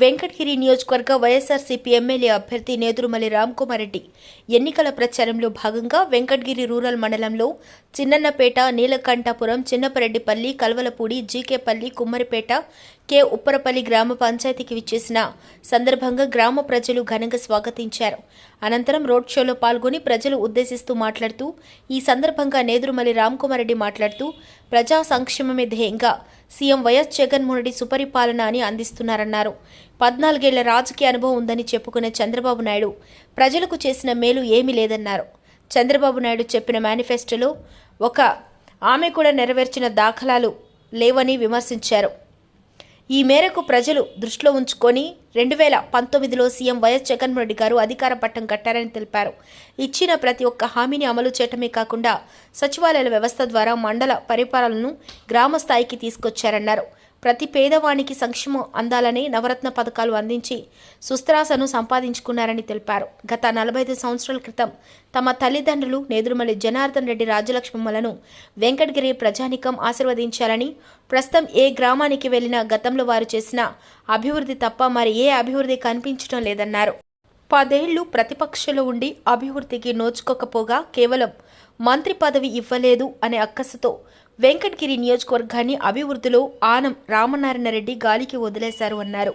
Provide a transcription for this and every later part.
వెంకటగిరి నియోజకవర్గ వైఎస్ఆర్సీపీ ఎమ్మెల్యే అభ్యర్థి నేదురుమల్లి రామ్కుమార్ రెడ్డి ఎన్నికల ప్రచారంలో భాగంగా వెంకటగిరి రూరల్ మండలంలో చిన్నన్నపేట నీలకంఠాపురం చిన్నపరెడ్డిపల్లి కల్వలపూడి జీకేపల్లి కుమ్మరిపేట కె ఉప్పరపల్లి గ్రామ పంచాయతీకి విచ్చేసిన సందర్భంగా గ్రామ ప్రజలు ఘనంగా స్వాగతించారు. అనంతరం రోడ్ షోలో పాల్గొని ప్రజలు ఉద్దేశిస్తూ మాట్లాడుతూ ఈ సందర్భంగా నేదురుమల్లి రామ్కుమార్ రెడ్డి మాట్లాడుతూ ప్రజా సంక్షేమమే ధ్యేయంగా సీఎం వైఎస్ జగన్మోహన్ రెడ్డి సుపరిపాలన అని అందిస్తున్నారన్నారు. పద్నాలుగేళ్ళ రాజకీయ అనుభవం ఉందని చెప్పుకునే చంద్రబాబు నాయుడు ప్రజలకు చేసిన మేలు ఏమీ లేదన్నారు. చంద్రబాబు నాయుడు చెప్పిన మేనిఫెస్టోలో ఒక ఆమె కూడా నెరవేర్చిన దాఖలాలు లేవని విమర్శించారు. ఈ మేరకు ప్రజలు దృష్టిలో ఉంచుకొని రెండు వేల పంతొమ్మిదిలో సీఎం వైఎస్ జగన్మోహన్ రెడ్డి గారు అధికార పట్టం కట్టారని తెలిపారు. ఇచ్చిన ప్రతి ఒక్క హామీని అమలు చేయటమే కాకుండా సచివాలయాల వ్యవస్థ ద్వారా మండల పరిపాలనను గ్రామ స్థాయికి తీసుకొచ్చారన్నారు. ప్రతి పేదవానికి సంక్షేమం అందాలని నవరత్న పథకాలు అందించి సుస్థిరాసను సంపాదించుకున్నారని తెలిపారు. గత నలభై ఐదు సంవత్సరాల క్రితం తమ తల్లిదండ్రులు నేదురుమల్లి జనార్దన్ రెడ్డి రాజలక్ష్మమ్మలను వెంకటగిరి ప్రజానికం ఆశీర్వదించారని ప్రస్తుతం ఏ గ్రామానికి వెళ్ళినా గతంలో వారు చేసిన అభివృద్ధి తప్ప మరి ఏ అభివృద్ధి కనిపించడం లేదన్నారు. పదేళ్ళు ప్రతిపక్షంలో ఉండి అభివృద్ధికి నోచుకోకపోగా కేవలం మంత్రి పదవి ఇవ్వలేదు అనే అక్కసుతో వెంకటగిరి నియోజకవర్గాన్ని అభివృద్ధిలో ఆనం రామనారాయణ రెడ్డి గాలికి వదిలేశారు అన్నారు.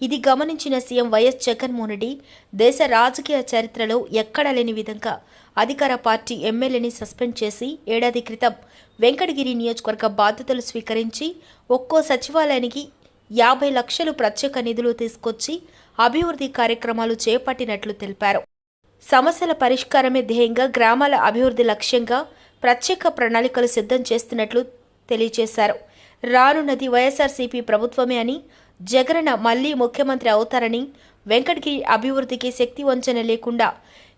ఇది గమనించిన సీఎం వైఎస్ జగన్మోహన్ రెడ్డి దేశ రాజకీయ చరిత్రలో ఎక్కడా లేని విధంగా అధికార పార్టీ ఎమ్మెల్యేని సస్పెండ్ చేసి ఏడాది క్రితం వెంకటగిరి నియోజకవర్గ బాధ్యతలు స్వీకరించి ఒక్కో సచివాలయానికి యాభై లక్షలు ప్రత్యేక నిధులు తీసుకొచ్చి అభివృద్ధి కార్యక్రమాలు చేపట్టినట్లు తెలిపారు. సమస్యల పరిష్కారమే ధ్యేయంగా గ్రామాల అభివృద్ధి లక్ష్యంగా ప్రత్యేక ప్రణాళికలు సిద్ధం చేస్తున్నట్లు తెలియజేశారు. రానున్నది వైఎస్ఆర్సీపీ ప్రభుత్వమే అని జగనన్న మళ్ళీ ముఖ్యమంత్రి అవుతారని వెంకటగిరి అభివృద్ధికి శక్తి వంచన లేకుండా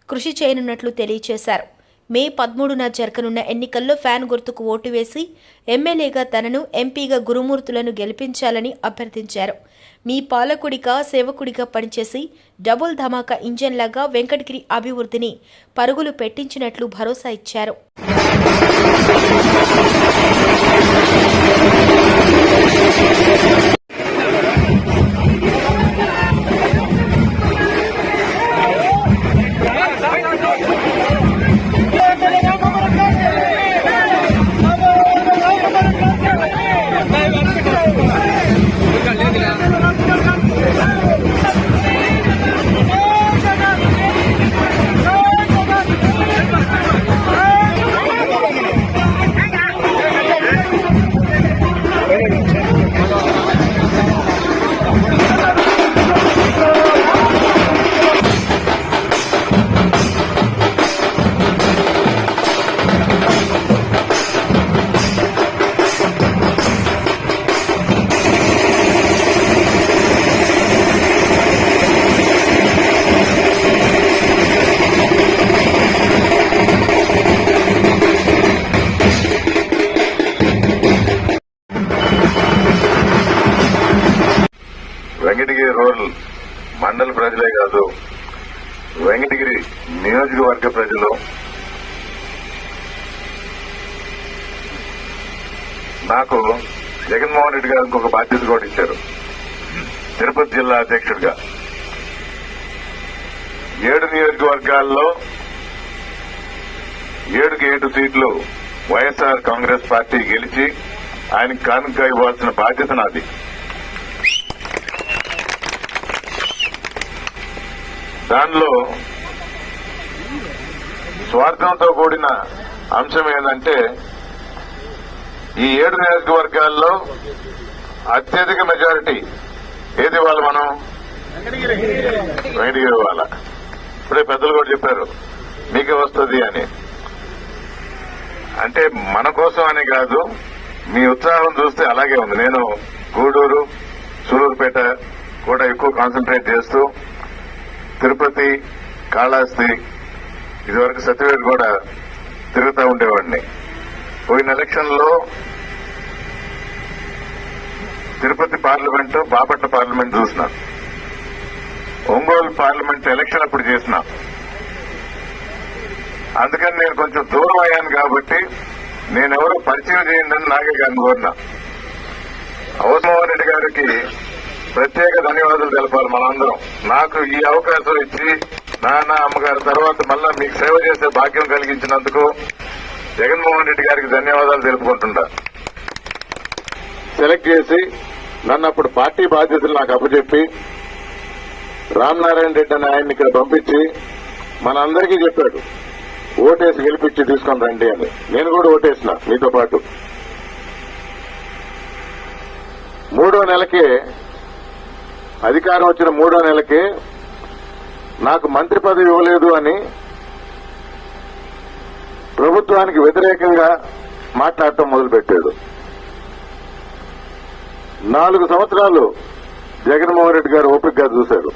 కృషి చేయనున్నట్లు తెలియజేశారు. మే పదమూడున జరగనున్న ఎన్నికల్లో ఫ్యాన్ గుర్తుకు ఓటు వేసి ఎమ్మెల్యేగా తనను ఎంపీగా గురుమూర్తులను గెలిపించాలని అభ్యర్థించారు. మీ పాలకుడిగా సేవకుడిగా పనిచేసి డబుల్ ధమాకా ఇంజన్లాగా వెంకటగిరి అభివృద్ధిని పరుగులు పెట్టించినట్లు భరోసా ఇచ్చారు. ప్రజలే కాదు. వెంకటగిరి నియోజకవర్గ ప్రజలు. నాకు జగన్మోహన్ రెడ్డి గారికి ఒక బాధ్యత కూడా ఇచ్చారు. తిరుపతి జిల్లా అధ్యక్షుడిగా. ఏడు నియోజకవర్గాల్లో ఏడుకి ఏడు సీట్లు వైఎస్ఆర్ కాంగ్రెస్ పార్టీ గెలిచి ఆయనకు కానుక ఇవ్వాల్సిన బాధ్యత నాది. దానిలో స్వార్థంతో కూడిన అంశం ఏంటంటే ఈ ఏడు నియోజకవర్గాల్లో అత్యధిక మెజారిటీ ఏది ఇవ్వాలి మనం? వెంకటగిరి. ఇవ్వాల? ఇప్పుడే పెద్దలు కూడా చెప్పారు మీకే వస్తుంది అని. అంటే మన కోసం అని కాదు మీ ఉత్సాహం చూస్తే అలాగే ఉంది. నేను గూడూరు సూలూరుపేట కూడా ఎక్కువ కాన్సన్ట్రేట్ చేస్తూ తిరుపతి కాళహస్తి ఇదివరకు సత్యవేడు కూడా తిరుగుతూ ఉండేవాడిని. పోయిన ఎలక్షన్లో తిరుపతి పార్లమెంట్ బాపట్ల పార్లమెంట్ చూసిన. ఒంగోలు పార్లమెంట్ ఎలక్షన్ అప్పుడు చేసిన. అందుకని నేను కొంచెం దూరం అయ్యాను కాబట్టి నేనెవరో పరిచయం చేయండి అని నాగే గారిని కోరినా. అవసరం రెడ్డి గారికి ప్రత్యేక ధన్యవాదాలు తెలపాలి మనందరం. నాకు ఈ అవకాశం ఇచ్చి నాన్న అమ్మగారి తర్వాత మళ్ళా మీకు సేవ చేసే భాగ్యం కలిగించినందుకు జగన్మోహన్ రెడ్డి గారికి ధన్యవాదాలు తెలుపుకుంటుంటా. సెలెక్ట్ చేసి నన్ను అప్పుడు పార్టీ బాధ్యతలు నాకు అప్పచెప్పి రామనారాయణ రెడ్డి అని ఆయన్ని ఇక్కడ పంపించి మనందరికీ చెప్పాడు ఓటేసి గెలిపించి తీసుకొని రండి అని. నేను కూడా ఓటేసిన మీతో పాటు. మూడో నెలకే అధికారం వచ్చిన మూడో నెలకి నాకు మంత్రి పదవి ఇవ్వలేదు అని ప్రభుత్వానికి వ్యతిరేకంగా మాట్లాడటం మొదలుపెట్టాడు. నాలుగు సంవత్సరాలు జగన్మోహన్ రెడ్డి గారు ఓపికగా చూశాడు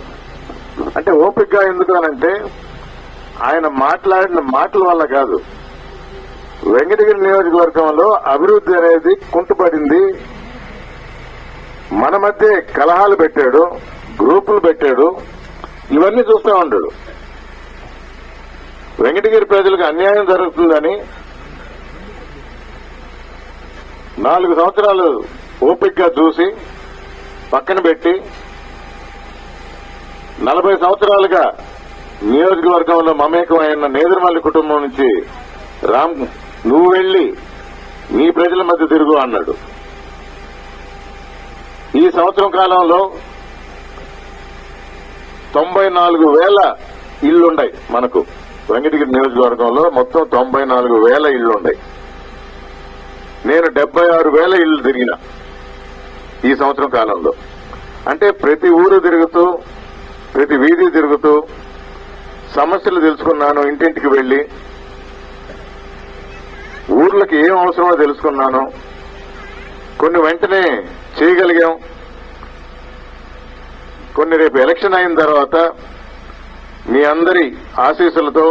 అంటే ఓపికగా ఎందుకు అనంటే ఆయన మాట్లాడిన మాటల వల్ల కాదు. వెంకటగిరి నియోజకవర్గంలో అభివృద్ధి అనేది కుంటుపడింది మన మధ్య కలహాలు పెట్టాడు గ్రూపులు పెట్టాడు ఇవన్నీ చూస్తూ ఉంటాడు వెంకటగిరి ప్రజలకు అన్యాయం జరుగుతుందని నాలుగు సంవత్సరాలు ఓపిక్గా చూసి పక్కన పెట్టి నలభై సంవత్సరాలుగా నియోజకవర్గంలో మమేకమైన నేదురుమల్లి కుటుంబం నుంచి రామ్ నువ్వు వెళ్ళి నీ ప్రజల మధ్య తిరుగు అన్నాడు. ఈ సంవత్సరం కాలంలో తొంభై నాలుగు వేల ఇళ్ళున్నాయి మనకు వెంకటగిరి నియోజకవర్గంలో మొత్తం తొంభై నాలుగు వేల ఇళ్ళున్నాయి నేను డెబ్బై ఆరు వేల ఇళ్ళు తిరిగిన ఈ సంవత్సరం కాలంలో. అంటే ప్రతి ఊరు తిరుగుతూ ప్రతి వీధి తిరుగుతూ సమస్యలు తెలుసుకున్నాను ఇంటింటికి వెళ్ళి ఊర్లకి ఏం అవసరమో తెలుసుకున్నాను. కొన్ని వెంటనే చేయగలిగాం. కొన్ని రేపు ఎలక్షన్ అయిన తర్వాత మీ అందరి ఆశీస్సులతో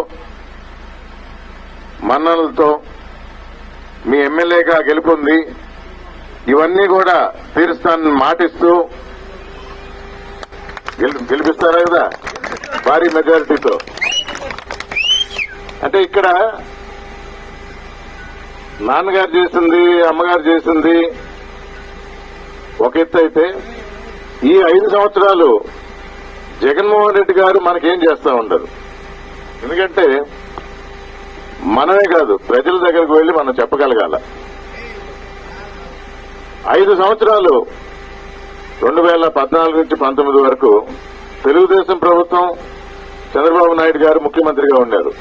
మన్ననలతో మీ ఎమ్మెల్యేగా గెలుపొంది. ఇవన్నీ కూడా తీరుస్తానని మాటిస్తూ గెలిపిస్తారా కదా భారీ మెజారిటీతో. అంటే ఇక్కడ నాన్నగారు చేసింది అమ్మగారు చేసింది ఒక ఎత్తు అయితే ఈ ఐదు సంవత్సరాలు జగన్మోహన్ రెడ్డి గారు మనకేం చేస్తూ ఉండరు. ఎందుకంటే మనమే కాదు ప్రజల దగ్గరకు వెళ్ళి మనం చెప్పగలగాల. ఐదు సంవత్సరాలు రెండు వేల పద్నాలుగు నుంచి పంతొమ్మిది వరకు తెలుగుదేశం ప్రభుత్వం చంద్రబాబు నాయుడు గారు ముఖ్యమంత్రిగా ఉన్నారు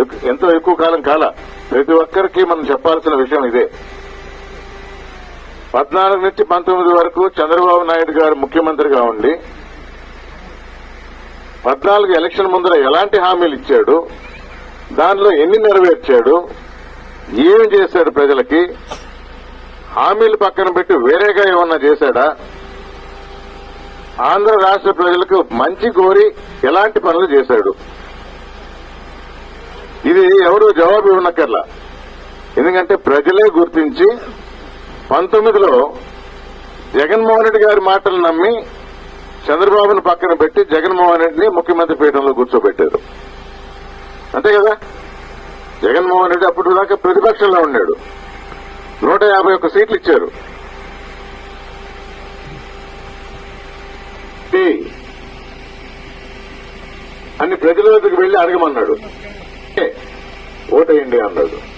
ఎక్- ఎంతో ఎక్కువ కాలం కాల. ప్రతి ఒక్కరికి మనం చెప్పాల్సిన విషయం ఇదే. పద్నాలుగు నుంచి పంతొమ్మిది వరకు చంద్రబాబు నాయుడు గారు ముఖ్యమంత్రిగా ఉండి పద్నాలుగు ఎలక్షన్ ముందర ఎలాంటి హామీలు ఇచ్చాడు దానిలో ఎన్ని నెరవేర్చాడు ఏమి చేశాడు ప్రజలకి హామీలు పక్కన పెట్టి వేరేగా ఏమన్నా చేశాడా? ఆంధ్ర రాష్ట్ర ప్రజలకు మంచి కోరి ఎలాంటి పనులు చేశాడు? ఇది ఎవరు జవాబు ఇవ్వనక్కర్లా. ఎందుకంటే ప్రజలే గుర్తించి పంతొమ్మిదిలో జగన్మోహన్ రెడ్డి గారి మాటలు నమ్మి చంద్రబాబును పక్కన పెట్టి జగన్మోహన్ రెడ్డిని ముఖ్యమంత్రి పీఠంలో కూర్చోబెట్టారు. అంతే కదా? జగన్మోహన్ రెడ్డి అప్పుడు దాకా ప్రతిపక్షంలో ఉన్నాడు. నూట యాభై ఒక్క సీట్లు ఇచ్చారు. అన్ని ప్రజల వద్దకు వెళ్ళి అడగమన్నాడు. ఏ, ఓటేయండి అన్నాడు.